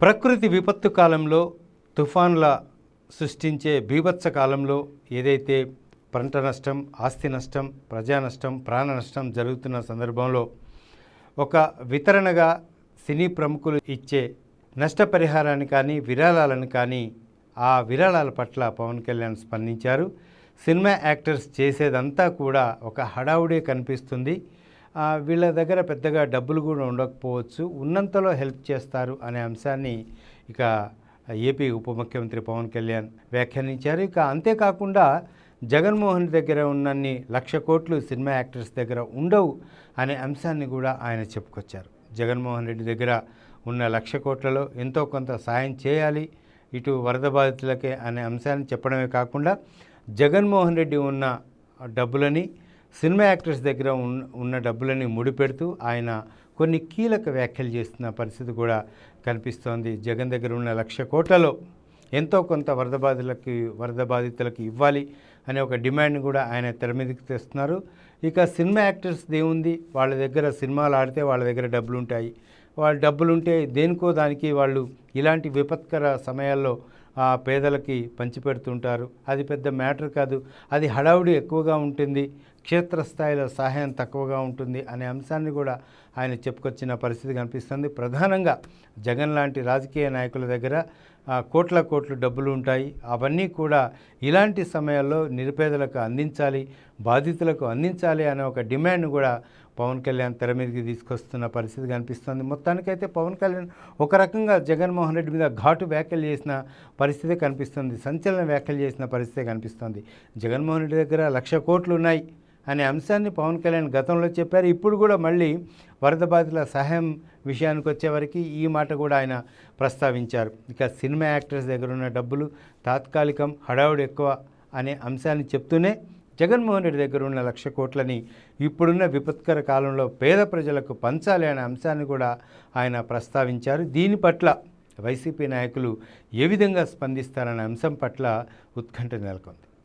ప్రకృతి విపత్తు కాలంలో తుఫాన్ల సృష్టించే బీభత్స కాలంలో ఏదైతే పంట నష్టం ఆస్తి నష్టం ప్రజా నష్టం ప్రాణ నష్టం జరుగుతున్న సందర్భంలో ఒక వితరణగా సినీ ప్రముఖులు ఇచ్చే నష్టపరిహారాన్ని కానీ విరాళాలను కానీ ఆ విరాళాల పట్ల పవన్ కళ్యాణ్ స్పందించారు. సినిమా యాక్టర్స్ చేసేదంతా కూడా ఒక హడావుడే కనిపిస్తుంది. వీళ్ళ దగ్గర పెద్దగా డబ్బులు కూడా ఉండకపోవచ్చు. ఉన్నంతలో హెల్ప్ చేస్తారు అనే అంశాన్ని ఇక ఏపీ ఉప ముఖ్యమంత్రి పవన్ కళ్యాణ్ వ్యాఖ్యానించారు. ఇక అంతేకాకుండా జగన్మోహన్ దగ్గర ఉన్నన్ని లక్ష కోట్లు సినిమా యాక్టర్స్ దగ్గర ఉండవు అనే అంశాన్ని కూడా ఆయన చెప్పుకొచ్చారు. జగన్మోహన్ రెడ్డి దగ్గర ఉన్న లక్ష కోట్లలో ఎంతో కొంత సాయం చేయాలి ఇటు వరద బాధితులకే అనే అంశాన్ని చెప్పడమే కాకుండా జగన్మోహన్ రెడ్డి ఉన్న డబ్బులని సినిమా యాక్టర్స్ దగ్గర ఉన్న ఉన్న డబ్బులని ముడిపెడుతూ ఆయన కొన్ని కీలక వ్యాఖ్యలు చేస్తున్న పరిస్థితి కూడా కనిపిస్తోంది. జగన్ దగ్గర ఉన్న లక్ష కోట్లలో ఎంతో కొంత వరద బాధితులకి వరద బాధితులకు ఇవ్వాలి అనే ఒక డిమాండ్ కూడా ఆయన తెర మీదకి తెస్తున్నారు. ఇక సినిమా యాక్టర్స్ దేవుంది వాళ్ళ దగ్గర సినిమాలు ఆడితే వాళ్ళ దగ్గర డబ్బులు ఉంటాయి వాళ్ళ డబ్బులు ఉంటే దేనికో దానికి వాళ్ళు ఇలాంటి విపత్కర సమయాల్లో ఆ పేదలకి పంచిపెడుతుంటారు. అది పెద్ద మ్యాటర్ కాదు. అది హడావుడి ఎక్కువగా ఉంటుంది. క్షేత్రస్థాయిలో సహాయం తక్కువగా ఉంటుంది అనే అంశాన్ని కూడా ఆయన చెప్పుకొచ్చిన పరిస్థితి కనిపిస్తుంది. ప్రధానంగా జగన్ లాంటి రాజకీయ నాయకుల దగ్గర కోట్ల కోట్ల డబ్బులు ఉంటాయి. అవన్నీ కూడా ఇలాంటి సమయాల్లో నిరుపేదలకు అందించాలి బాధితులకు అందించాలి అనే ఒక డిమాండ్ కూడా పవన్ కళ్యాణ్ తెర మీదకి తీసుకొస్తున్న పరిస్థితి కనిపిస్తుంది. మొత్తానికైతే పవన్ కళ్యాణ్ ఒక రకంగా జగన్మోహన్ రెడ్డి మీద ఘాటు వ్యాఖ్యలు చేసిన పరిస్థితి కనిపిస్తుంది. సంచలన వ్యాఖ్యలు చేసిన పరిస్థితి కనిపిస్తుంది. జగన్మోహన్ రెడ్డి దగ్గర లక్ష కోట్లు ఉన్నాయి. అనే అంశాన్ని పవన్ కళ్యాణ్ గతంలో చెప్పారు. ఇప్పుడు కూడా మళ్ళీ వరద బాధితుల సహాయం విషయానికి వచ్చేవరకు ఈ మాట కూడా ఆయన ప్రస్తావించారు. ఇక సినిమా యాక్టర్స్ దగ్గర ఉన్న డబ్బులు తాత్కాలికం హడావుడు ఎక్కువ అనే అంశాన్ని చెప్తూనే జగన్మోహన్ రెడ్డి దగ్గర ఉన్న లక్ష కోట్లని ఇప్పుడున్న విపత్కర కాలంలో పేద ప్రజలకు పంచాలి అనే అంశాన్ని కూడా ఆయన ప్రస్తావించారు. దీని పట్ల వైసీపీ నాయకులు ఏ విధంగా స్పందిస్తారనే అంశం పట్ల ఉత్కంఠ నెలకొంది.